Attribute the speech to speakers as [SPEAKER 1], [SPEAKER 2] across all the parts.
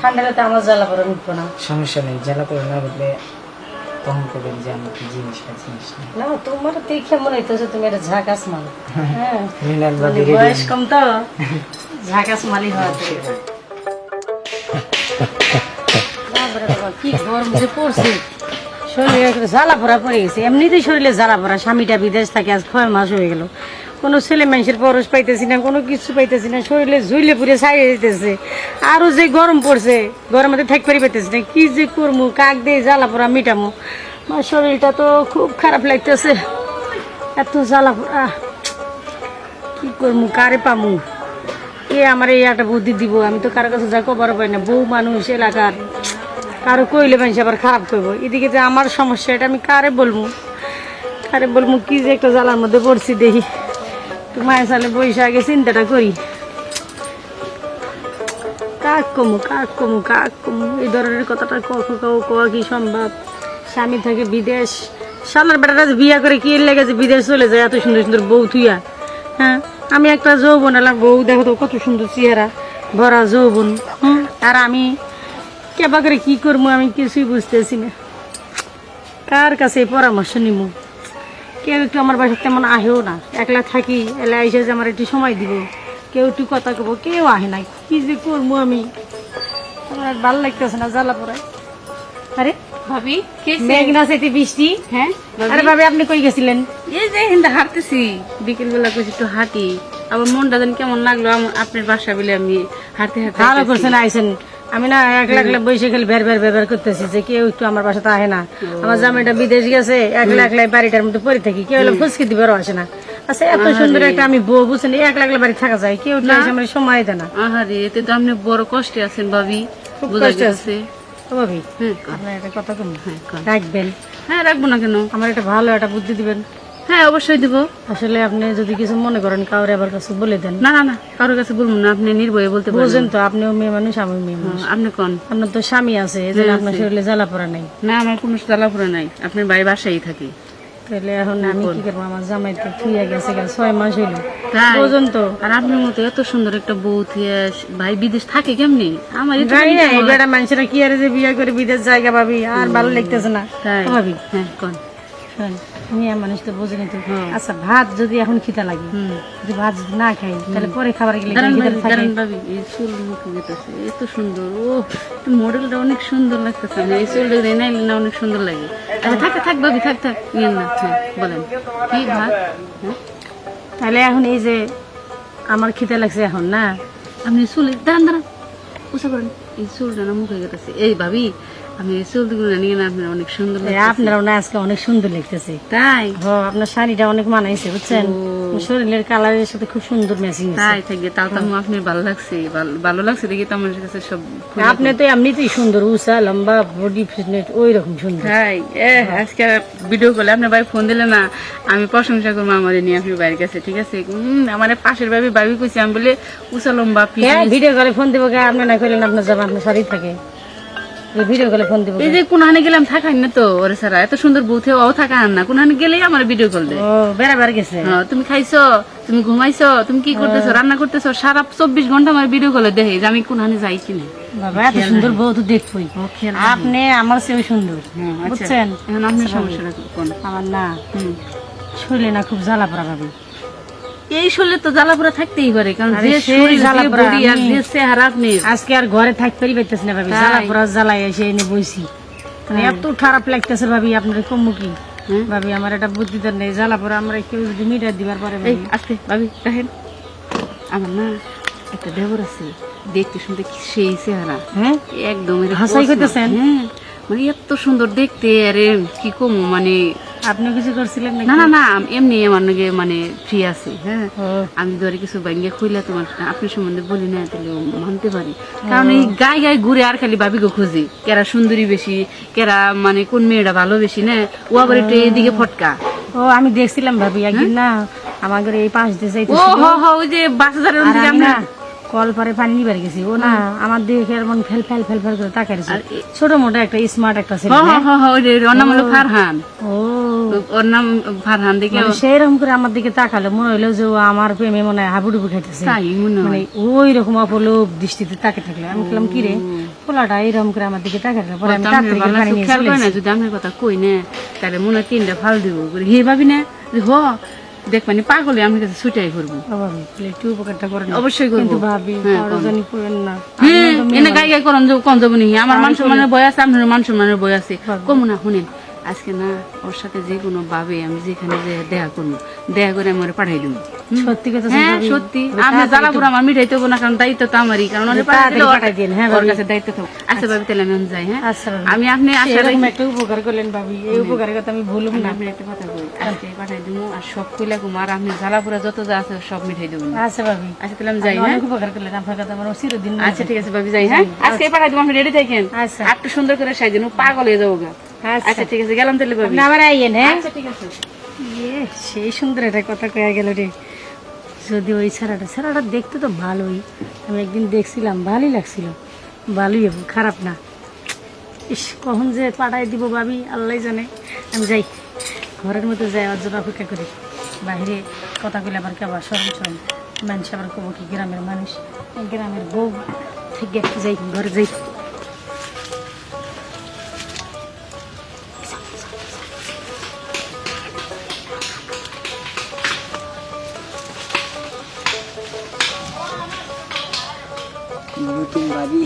[SPEAKER 1] ঠান্ডা রাতে আমার জ্বালা পড়া উঠবো না।
[SPEAKER 2] সমস্যা নেই জ্বালা না বুঝলে তখন করবেন যে আমি কি জিনিস না জিনিস না
[SPEAKER 1] না তোমার দেখে মনে হইতেছে তুমি একটা ঝাঁকাস মাল হ্যাঁ মানে
[SPEAKER 2] বাবি
[SPEAKER 1] বয়স কম তো ঝাঁকাস মালি হওয়া কি গরম যে পড়ছে। শরীরে জ্বালা পড়া পড়ে গেছে। এমনিতেই শরীরে জ্বালা পড়া স্বামীটা বিদেশ থাকে আজ ছয় মাস হয়ে গেল। কোনো ছেলে মানুষের পরশ পাইতেছি না, কোনো কিছু পাইতেছি না, শরীরে ঝুলে পুড়ে ছাড়িয়ে দিতেছে আরও যে গরম পড়ছে গরমে থাক পারি পাইতেছি না, কি যে করব কাক দিয়ে জ্বালা পড়া মিটামো। আমার শরীরটা তো খুব খারাপ লাগতেছে, এত জ্বালা পড়া। কি করব কারে পামু? কে আমার এই একটা বুদ্ধি দিব? আমি তো কারও কাছে যা কবার পাই না, বউ মানুষ, এলাকার। কারও কইলে মানুষ আবার খারাপ করব এদিকে যে আমার সমস্যা, এটা আমি কারে বলব কারে বলব কি যে একটা জ্বালার মধ্যে পড়ছি দেখি। মায়ের সালে বসে আগে চিন্তাটা করি। কাক কমু কাক কমু কাক কমু। এই ধরনের কথাটা কওয়া কি সম্ভব? স্বামী থাকে বিদেশ। সালার বেটাটা বিয়া করে কি লেগেছে বিদেশ চলে যায় এত সুন্দর সুন্দর বউ থুইয়া? হ্যাঁ? আমি একটা যৌবন এলাম, বউ দেখো তো কত সুন্দর চেহারা, ভরা যৌবন হুম আর আমি কেবা করে কি করব আমি কিছুই বুঝতেছি না। কার কাছে পরামর্শ নিব? কেউ একটু আমার বাসায় তেমন আহেও না। একলা থাকি এলা এসে যে আমার একটু সময় দিব। কেউ একটু কথা কব কেউ আহে না কি যে করব আমি? আমার ভালো লাগতেছে না জ্বালা পড়ায় আরে
[SPEAKER 3] ভাবি কে
[SPEAKER 1] মেঘনা সেটি বৃষ্টি।
[SPEAKER 3] হ্যাঁ
[SPEAKER 1] আরে ভাবি আপনি কই গেছিলেন?
[SPEAKER 3] এই যে হিন্দা হাঁটতেছি। বিকেল বেলা কইছি একটু হাঁটি। আবার মনটা যেন কেমন লাগল আপনার বাসা বলে আমি হাঁটতে হাঁটতে
[SPEAKER 1] ভালো করছেন আমি না একলা একলা বসে খেলে বের বের বের করতেছি যে কেউ একটু আমার বাসাতে আহে না। আমার জামাইটা বিদেশ গেছে একলা একলা বাড়িটার মধ্যে পড়ে থাকি কেউ হলে ফুসকি দিবারও আসে না। আচ্ছা এত সুন্দর একটা আমি বউ বুঝছেন একলা বাড়ি থাকা যায় কেউ আমার সময় দেয় না।
[SPEAKER 3] আহারে এতে তো আপনি বড় কষ্টে আছেন ভাবি
[SPEAKER 1] খুব
[SPEAKER 3] বোঝা
[SPEAKER 1] কষ্টে
[SPEAKER 3] যাচ্ছে।
[SPEAKER 1] ও ভাবি
[SPEAKER 3] হ্যাঁ
[SPEAKER 1] আপনার একটা কথা কম
[SPEAKER 3] হ্যাঁ,
[SPEAKER 1] রাখবেন।
[SPEAKER 3] হ্যাঁ রাখব না কেন?
[SPEAKER 1] আমার একটা ভালো একটা বুদ্ধি দিবেন।
[SPEAKER 3] হ্যাঁ অবশ্যই দিব।
[SPEAKER 1] আসলে আপনি যদি কিছু মনে করেন কাউরে আবার কাছে বলে দেন।
[SPEAKER 3] না না না কারোর কাছে বলব না আপনি নির্ভয়ে বলতে পারেন
[SPEAKER 1] বুঝেন তো আপনিও মেয়ে মানুষ আমিও মেয়ে মানুষ।
[SPEAKER 3] আপনি কোন?
[SPEAKER 1] আপনার তো স্বামী আছে আপনার শরীরে জ্বালা পড়া নাই।
[SPEAKER 3] না আমার কোনো জ্বালাপুরা নাই আপনার বাড়ি বাসায় থাকি।
[SPEAKER 1] তাহলে এখন আমি কি করব? আমার জামাই তো থুইয়া গেছে ছয় মাস হইল। তো।
[SPEAKER 3] আর আপনার মতো এত সুন্দর একটা বউ ভাই বিদেশ থাকে কেমনি? আমার
[SPEAKER 1] জানি না এই মানুষেরা কি আরে যে বিয়ে করে বিদেশ জায়গা ভাবি আর ভালো লাগতেছে না। ভাবি।
[SPEAKER 3] হ্যাঁ কোন?
[SPEAKER 1] মেয়ে মানুষ তো বোঝেনি তো। আচ্ছা ভাত যদি এখন খিদা লাগে যদি ভাত না খাই তাহলে পরে খাবার গেলে
[SPEAKER 3] ভাবি, এই চুল মুখে গেতেছে, এত সুন্দর ও মডেলটা অনেক সুন্দর লাগতেছে এই চুলটা যদি নাইলে না অনেক সুন্দর লাগে। আচ্ছা থাক থাক ভাবি থাক থাক নিয়েন না হ্যাঁ বলেন। কি ভাত? হ্যাঁ?
[SPEAKER 1] তাহলে এখন এই যে আমার খিদা লাগছে এখন না?
[SPEAKER 3] আপনি চুল দাঁড়ান দাঁড়ান উষা করেন এই চুলটা না মুখে গেতেছে। এই ভাবি আপনি চুলগুলো নিয়ে আপনার অনেক সুন্দর
[SPEAKER 1] আপনারাও না আজকে অনেক সুন্দর লাগতেছে।
[SPEAKER 3] তাই?
[SPEAKER 1] হ আপনার শাড়িটা অনেক মানাইছে বুঝছেন? শরীরের কালারের সাথে খুব সুন্দর ম্যাচিং
[SPEAKER 3] তাই থাকবে তাও তো আপনার ভালো লাগছে ভালো- লাগছে দেখি তো আমার কাছে সব
[SPEAKER 1] আপনি তো এমনিতেই সুন্দর উষা লম্বা বডি ফিটনেস ওই রকম সুন্দর।
[SPEAKER 3] তাই এ আজকে ভিডিও করলে আপনার ভাই ফোন দিলে না আমি প্রশংসা করব আমাদের নিয়ে আপনার বাড়ির কাছে ঠিক আছে? আমার পাশের ভাবি ভাবি কইছি আমি বলে উষা লম্বা
[SPEAKER 1] হ্যাঁ ভিডিও করে ফোন দিব কে আপনি না করলেন আপনার আপনার শাড়ি থাকে। ভিডিও কলে ফোন দিব
[SPEAKER 3] এই যে কোনহানে গেলাম থাকাই না তো ওরে সারা এত সুন্দর বউথে ও থাকা না কোনহানে গেলেই আমার ভিডিও কল দেয়।
[SPEAKER 1] ও বেড়াবার গেছে।
[SPEAKER 3] হ্যাঁ, তুমি খাইছো তুমি ঘুমাইছো তুমি কি করতেছো রান্না করতেছো সারা চব্বিশ ঘণ্টা আমার ভিডিও কলে দেখে যে আমি কোনহানে যাই কিনা
[SPEAKER 1] বাবা এত সুন্দর বউ তো দেখবই। আপনি আমার চেয়েও সুন্দর বুঝছেন?
[SPEAKER 3] এখন আপনার সমস্যাটা কোন?
[SPEAKER 1] আমার না
[SPEAKER 3] হুম।
[SPEAKER 1] শরীরে না খুব জ্বালা পড়া ভাবি।
[SPEAKER 3] এই শরীরে তো জ্বালাপোড়া থাকতেই পারে কারণ যে শরীর বডি আর যে চেহারা আপনি
[SPEAKER 1] আজকে আর ঘরে থাকতে পারতেছি না ভাবি এসে এনে বইছি। মানে এত খারাপ লাগতেছে ভাবি আপনার কমু কি? ভাবি আমার একটা বুদ্ধি তো নেই আমরা কেউ যদি মিটার দিবার পারে।
[SPEAKER 3] আস্তে ভাবি দেখেন আমার না একটা দেবর আছে দেখতে শুনতে কি সেই চেহারা।
[SPEAKER 1] হ্যাঁ?
[SPEAKER 3] একদম
[SPEAKER 1] হাসাই করতেছেন?
[SPEAKER 3] হ্যাঁ মানে এত সুন্দর দেখতে আরে কি কম মানে
[SPEAKER 1] আপনিও কিছু করছিলেন
[SPEAKER 3] না না না এমনি আমার নাকি মানে ফ্রি আছে হ্যাঁ। আমি ধরে কিছু ব্যাঙ্গে খুইলে তোমার আপনার সম্বন্ধে বলি না তাহলে মানতে পারি। কারণ এই গায়ে গায়ে ঘুরে আর খালি ভাবিকে খুঁজি কেরা সুন্দরী বেশি কেরা মানে কোন মেয়েটা ভালো বেশি না? ও আবার একটু এদিকে ফটকা।
[SPEAKER 1] ও আমি দেখছিলাম ভাবি একদিন না আমার এই পাশ দিয়ে যাইতে
[SPEAKER 3] ও হ হ ওই যে
[SPEAKER 1] আর
[SPEAKER 3] আমরা
[SPEAKER 1] না কল পারে পানি নিবার গেছি। ও না আমার দেখে মন ফেল ফেল ফেল ফেল করে তাকাইছে ছোট মোটো একটা স্মার্ট একটা ছেলে
[SPEAKER 3] হ হ হ হ, ওই ফারহান।
[SPEAKER 1] ও
[SPEAKER 3] ওর নাম ফারহান দেখে
[SPEAKER 1] মানে করে আমার দিকে তাকালো মনে হইল যে ও আমার প্রেমে মনে হয় হাবুডুবু খাইতেছে।
[SPEAKER 3] মনে
[SPEAKER 1] মানে ওই রকম অপলোভ দৃষ্টিতে তাকে থাকলে। আমি বললাম কি রে পোলাটা এইরকম করে আমার দিকে তাকায় না পরে আমি পানি নিয়ে চলে
[SPEAKER 3] না যদি আমার কথা কই না তাহলে মনে তিনটা ফাল দিব। হে ভাবি না যে হ দেখবানি পাগলে আমি কাছে ছুটাই করব।
[SPEAKER 1] একটু উপকারটা করেন
[SPEAKER 3] অবশ্যই করব।
[SPEAKER 1] কিন্তু ভাবি
[SPEAKER 3] হ্যাঁ,
[SPEAKER 1] জানি করেন না।
[SPEAKER 3] হ্যাঁ এনে গাই গাই করন কম যাব নি আমার মান সম্মানের বই আছে আপনার মান সম্মানের বই আছে। কমু না শুনেন। আজকে না ওর সাথে যে কোনো ভাবে আমি যেখানে যে দেখা করব দেখা করে আমার পাঠাই দেবো।
[SPEAKER 1] সত্যি কথা
[SPEAKER 3] হ্যাঁ সত্যি। আমার মিঠাইতে হব না কারণ দায়িত্ব তো আমারই। কারণ ওরে পাঠাই
[SPEAKER 1] দিন, হ্যাঁ,
[SPEAKER 3] ওর কাছে দায়িত্ব থাকো আচ্ছা ভাবি তাহলে আমি যাই হ্যাঁ?
[SPEAKER 1] আচ্ছা
[SPEAKER 3] আমি আপনি আশা
[SPEAKER 1] একটা উপকার করলেন ভাবি। এই উপকারের কথা আমি ভুলুম না।
[SPEAKER 3] আপনি একটা কথা কই আজকে পাঠাই দেবো আর সব কইলা কুমার আপনি জ্বালাপুরা যত যা আছে সব মিঠাই দেবো।
[SPEAKER 1] আচ্ছা ভাবি।
[SPEAKER 3] আচ্ছা তাহলে আমি যাই হ্যাঁ?
[SPEAKER 1] অনেক উপকার করলেন আপনার কথা আমার চিরদিন
[SPEAKER 3] আচ্ছা ঠিক আছে ভাবি যাই হ্যাঁ? আজকে পাঠাই দেবো আপনি রেডি থাকেন।
[SPEAKER 1] আচ্ছা।
[SPEAKER 3] একটু সুন্দর করে ও পাগল হয়ে যাব গা।
[SPEAKER 1] আচ্ছা।
[SPEAKER 3] আচ্ছা ঠিক আছে গেলাম তাহলে ভাবি
[SPEAKER 1] আবার আইয়েন হ্যাঁ?
[SPEAKER 3] আচ্ছা ঠিক আছে।
[SPEAKER 1] ইয়ে সেই সুন্দর একটা কথা কয়া গেল রে। যদি ওই ছাড়াটা ছাড়াটা দেখতে তো ভালোই। আমি একদিন দেখছিলাম ভালোই লাগছিল। ভালোই হবে, খারাপ না। ইস কখন যে পাঠাই দিব ভাবি আল্লাহ জানে। আমি যাই ঘরের মধ্যে যাই ওর জন্য অপেক্ষা করি। বাইরে কথা কইলে আবার কেবার সরম সরম মানুষ আবার কব কি গ্রামের মানুষ। গ্রামের বউ থেকে যাই ঘরে যাই।
[SPEAKER 2] নতুন ভাবি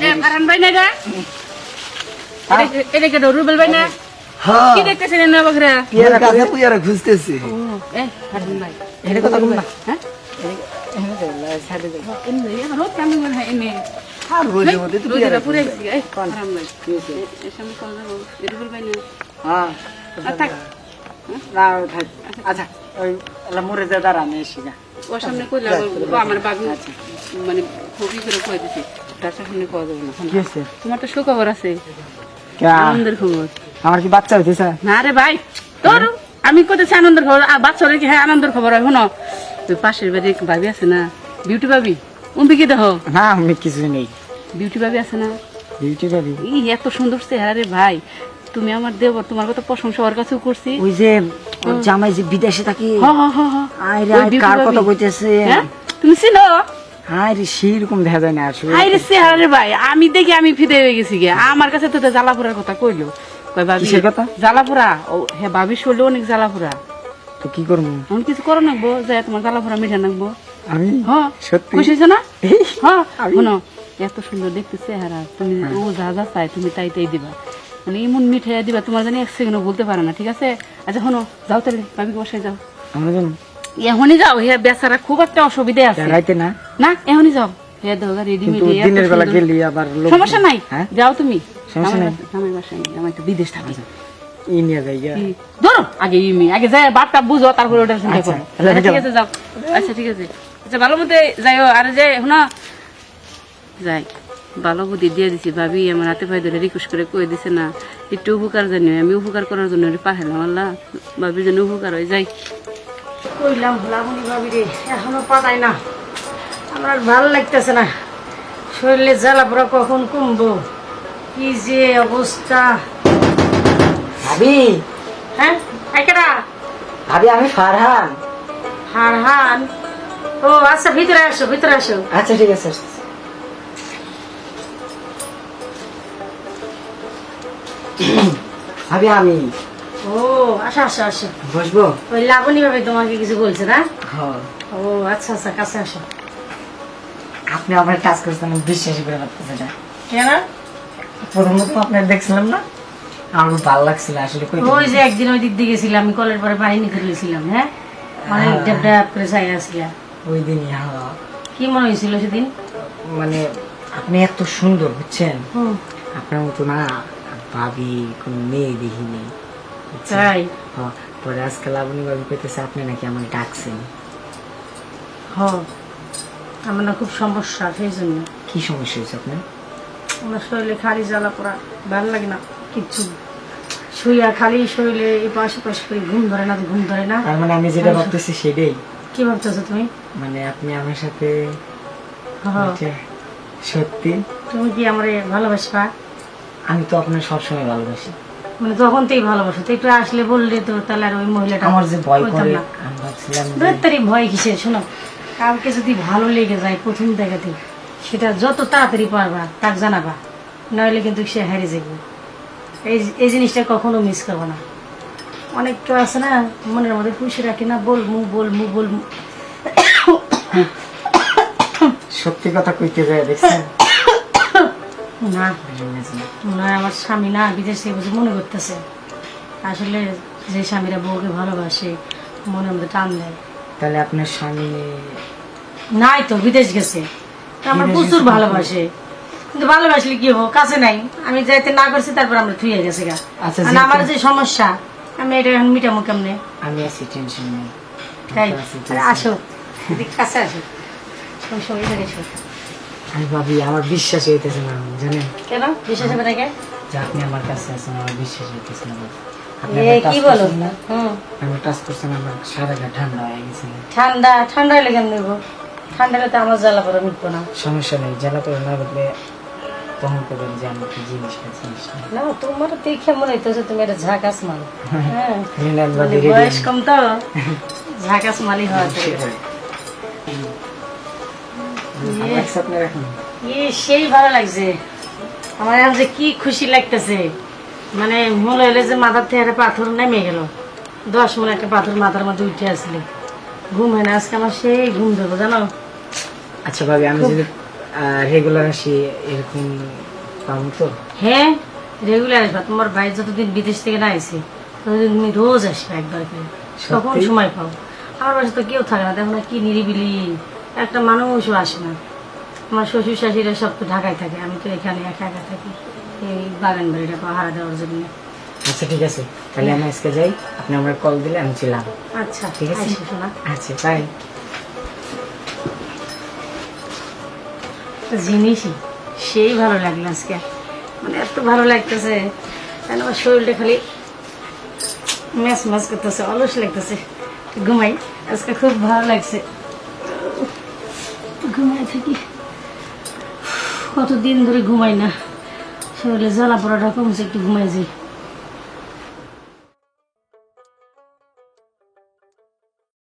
[SPEAKER 3] এ ফারান ভাই না এটা এটা কে রুবেল ভাই না
[SPEAKER 4] হ্যাঁ
[SPEAKER 3] কি দেখতেছেন না বকরা?
[SPEAKER 4] পিয়ারা কাছে পিয়ারা খুঁজতেছি।
[SPEAKER 3] এ ফারান ভাই।
[SPEAKER 2] এটা কথা কম না।
[SPEAKER 3] হ্যাঁ? হয় ভাই
[SPEAKER 2] হ্যাঁ।
[SPEAKER 3] থাক।
[SPEAKER 2] আচ্ছা মরে যা এসি
[SPEAKER 3] ওর সামনে কইলা আমার বাবু মানে খুবই করে কই দিছি। তার সামনে কওয়া যাবে না। তোমার তো সুখবর আছে? আনন্দের খবর।
[SPEAKER 2] আমার কি বাচ্চা হইতেছে?
[SPEAKER 3] না রে ভাই তোর আমি কোথায় আনন্দের খবর। আর বাচ্চারা কি হ্যাঁ আনন্দের খবর হয়? শোনো তুই পাশের বাড়ি ভাবি আছে না? বিউটি ভাবি? উম্পি কি দেখো?
[SPEAKER 2] না আমি কিছু নেই।
[SPEAKER 3] বিউটি ভাবি আছে না?
[SPEAKER 2] বিউটি ভাবি।
[SPEAKER 3] ই এত সুন্দর চেহারা রে ভাই। তুমি আমার দেবর তোমার কথা প্রশংসা ওর কাছেও করছি।
[SPEAKER 2] ওই যে জামাই যে বিদেশে থাকি।
[SPEAKER 3] হ হ হ হ।
[SPEAKER 2] রে
[SPEAKER 3] ওই
[SPEAKER 2] কার কথা। কইতেছে?
[SPEAKER 3] হ্যাঁ? তুমি চিনো
[SPEAKER 2] হায় রে সেইরকম দেখা যায় না আসলে।
[SPEAKER 3] হাই রে চেহারা রে ভাই। আমি দেখি আমি ফিদে হয়ে গেছি গে আমার কাছে তো জ্বালাপুরার কথা কইলো। কই ভাবি?
[SPEAKER 2] কিসের কথা?
[SPEAKER 3] জ্বালাপুরা ও হ্যাঁ ভাবি শরীরে অনেক জ্বালাপুরা
[SPEAKER 2] তো কি করব?
[SPEAKER 3] আমি কিছু করো নাকবো যে তোমার জ্বালাপুরা মিঠা নাকবো।
[SPEAKER 2] আমি?
[SPEAKER 3] হ্যাঁ
[SPEAKER 2] সত্যি?
[SPEAKER 3] খুশি হয়েছো না? হ্যাঁ শোনো এত সুন্দর দেখতে চেহারা তুমি ও যা যা চাই তুমি তাই তাই দিবা। মানে এমন দিবা তোমার জানি এক সেকেন্ডও বলতে পারে না ঠিক আছে? আচ্ছা শোনো যাও তাহলে ভাবি বসে যাও।
[SPEAKER 2] আমরা
[SPEAKER 3] এখনই যাও হে বেচারা খুব একটা অসুবিধা আছে।
[SPEAKER 2] রাইতে না?
[SPEAKER 3] না এখনই যাও। হে দোগা রেডি
[SPEAKER 2] কিন্তু দিনের বেলা গেলি আবার লোক
[SPEAKER 3] সমস্যা নাই
[SPEAKER 2] হ্যাঁ?
[SPEAKER 3] যাও তুমি।
[SPEAKER 2] সমস্যা নাই।
[SPEAKER 3] আমার বাসায় আমার তো বিদেশ থাকি
[SPEAKER 2] ই নিয়ে যাই গা।
[SPEAKER 3] কি? ধরো আগে ইমি আগে যাই বাপটা বুঝো তারপরে ওটার চিন্তা করো। আচ্ছা, ঠিক আছে যাও। আচ্ছা ঠিক আছে। আচ্ছা ভালো মতো যাইও আর যে শোনো। যাই ভালো বুদ্ধি দিয়ে দিছি ভাবি আমার হাতে পায়ে ধরে রিকোয়েস্ট করে কয়ে দিছে না একটু উপকার জানি আমি উপকার করার জন্য পাঠালাম আল্লাহ। ভাবির জন্য উপকার হয়ে যাই।
[SPEAKER 1] কইলাম লাবণী ভাবি রে এখনও পাতাই না। আমার ভালো লাগতেছে না। শরীরে জ্বালা পোড়া কখন কমবো? কি যে অবস্থা?
[SPEAKER 2] ভাবি।
[SPEAKER 1] হ্যাঁ একেরা
[SPEAKER 2] ভাবি আমি ফারহান।
[SPEAKER 1] ফারহান? ও আচ্ছা ভিতরে আসো ভিতরে আসো।
[SPEAKER 2] আচ্ছা ঠিক আছে ভাবি আমি।
[SPEAKER 1] ও আসো আসো আসো।
[SPEAKER 2] বসবো?
[SPEAKER 1] ওই লাবণী ভাবে তোমাকে কিছু বলছে না?
[SPEAKER 2] হ্যাঁ।
[SPEAKER 1] ও আচ্ছা আচ্ছা কাছে আসো।
[SPEAKER 2] আপনি আমার কাজ করছেন আমি বিশ্বাসই করে পারতেছি না
[SPEAKER 1] কেন?
[SPEAKER 2] প্রথমত আপনার দেখছিলাম না। আমার ভালো লাগছিল আসলে
[SPEAKER 1] ওই যে একদিন ওই দিক দিয়ে গেছিলাম আমি কলের পরে পানি নিতে গেছিলাম হ্যাঁ? মানে ডেপ ডেপ করে চাই আসছিলাম
[SPEAKER 2] ওই দিনই হ্যাঁ।
[SPEAKER 1] কি মনে হয়েছিল সেদিন?
[SPEAKER 2] মানে আপনি এত সুন্দর বুঝছেন? আপনার মতো না ভাবি কোন মেয়ে দেখিনি?
[SPEAKER 1] তাই?
[SPEAKER 2] হ্যাঁ, পরে আজকাল আপনি ভাবি কইতেছে আপনি নাকি আমার ডাকছেন?
[SPEAKER 1] হ আমার না খুব সমস্যা সেই জন্য।
[SPEAKER 2] কি সমস্যা হয়েছে আপনার?
[SPEAKER 1] আমার শরীরে খালি জ্বালা পোড়া ভালো লাগে না কিচ্ছু। শুইয়া খালি শরীরে এই পাশে পাশে করে ঘুম ধরে না ঘুম ধরে না।
[SPEAKER 2] তার মানে আমি যেটা ভাবতেছি সেটাই।
[SPEAKER 1] কি ভাবতেছো তুমি?
[SPEAKER 2] মানে আপনি আমার সাথে
[SPEAKER 1] হ্যাঁ।
[SPEAKER 2] সত্যি?
[SPEAKER 1] তুমি কি আমার ভালোবাসবা?
[SPEAKER 2] আমি তো আপনার সবসময় ভালোবাসি।
[SPEAKER 1] মানে তখন তুই ভালোবাসো তো একটু আসলে বললে তো তাহলে আর ওই মহিলাটা
[SPEAKER 2] আমার যে ভয় করে আমি ভাবছিলাম
[SPEAKER 1] ভয় কিসের? শোনো কাউকে যদি ভালো লেগে যায় প্রথম দেখাতে সেটা যত তাড়াতাড়ি পারবা তাক জানাবা। নাহলে কিন্তু সে হারিয়ে যাবে এই এই জিনিসটা কখনো মিস করব না। অনেক কেউ আছে না মনের মধ্যে খুশি রাখি না বল মু বল মু বল
[SPEAKER 2] সত্যি কথা কইতে যায় দেখছেন?
[SPEAKER 1] না আমার স্বামী না বিদেশ বুঝে মনে করতেছে। আসলে যে স্বামীরা বউকে ভালোবাসে মনের মধ্যে টান দেয়।
[SPEAKER 2] তাহলে আপনার স্বামী
[SPEAKER 1] নাই তো বিদেশ গেছে। আমার প্রচুর ভালোবাসে। কিন্তু ভালোবাসলে কি হোক কাছে নাই। আমি যাইতে না করছি তারপর আমরা থুয়ে গেছে গা।
[SPEAKER 2] আচ্ছা,
[SPEAKER 1] আর আমার যে সমস্যা আমি এটা এখন মিটামো কেমনে?
[SPEAKER 2] আমি আছি টেনশন নেই।
[SPEAKER 1] তাই? আসো। কাছে আসো। সঙ্গে এসো।
[SPEAKER 2] আমি ভাবি আমার বিশ্বাস হইতেছে না জানেন?
[SPEAKER 1] কেন? বিশেষ হবে নাকি
[SPEAKER 2] যে আপনি আমার কাছে আছেন আমার বিশ্বাস হইতেছে না। আমার
[SPEAKER 1] কি বলো?
[SPEAKER 2] করছেন না?
[SPEAKER 1] হুম।
[SPEAKER 2] আমার টাচ করছেন আমার সারা গা ঠান্ডা হয়ে গেছে।
[SPEAKER 1] ঠান্ডা ঠান্ডা হলে কেমন নেব ঠান্ডা হলে তো আমার জ্বালা পড়া মিটবো না।
[SPEAKER 2] সমস্যা নেই জ্বালা করে না বললে তখন করবেন যে আমি কি জিনিস না
[SPEAKER 1] না তোমার দেখে মনে হইতেছে তুমি এটা ঝাঁকাস মাল। হ্যাঁ।
[SPEAKER 2] মিনাল বাদে
[SPEAKER 1] বয়স কম তো। ঝাঁকাস মালই হওয়া থেকে।
[SPEAKER 2] আপনার এখন?
[SPEAKER 1] ই সেই ভালো লাগছে। আমার এখন যে কি খুশি লাগতেছে। মানে মনে হইলে যে মাথার থেকে পাথর নেমে গেল। দশ মনে একটা পাথর মাথার মধ্যে উঠে আসলে। ঘুম হয় না আজকে আমার সেই ঘুম ধরবো জানো?
[SPEAKER 2] আচ্ছা ভাবি আমি যদি রেগুলার আসি এরকম পাবো তো?
[SPEAKER 1] হ্যাঁ রেগুলার আসবা। তোমার ভাই যতদিন বিদেশ থেকে না এসে ততদিন তুমি রোজ আসবে একবার করে।
[SPEAKER 2] সত্যি?
[SPEAKER 1] সময় পাও? আমার বাসা তো কেউ থাকে না দেখো না কি নিরিবিলি। একটা মানুষও আসে না। আমার শ্বশুর শাশুড়িরা সব তো ঢাকায় থাকে আমি তো এখানে একা একা থাকি। এই বাগান বাড়িটা পাহারা দেওয়ার জন্য।
[SPEAKER 2] আচ্ছা ঠিক আছে। তাহলে আমি আজকে যাই। আপনি আমার কল দিলে আমি ছিলাম
[SPEAKER 1] আচ্ছা
[SPEAKER 2] ঠিক আছে। আচ্ছা বাই
[SPEAKER 1] জিনিসই সেই ভালো লাগল আজকে। মানে এত ভালো লাগতেছে। কেন আমার শরীরটা খালি ম্যাচ ম্যাচ করতেছে অলস লাগতেছে। ঘুমাই। আজকে খুব ভালো লাগছে। ঘুমাই থাকি। কতদিন ধরে ঘুমাই না। শরীরে জ্বালা পড়াটা কমছে একটু ঘুমাই যাই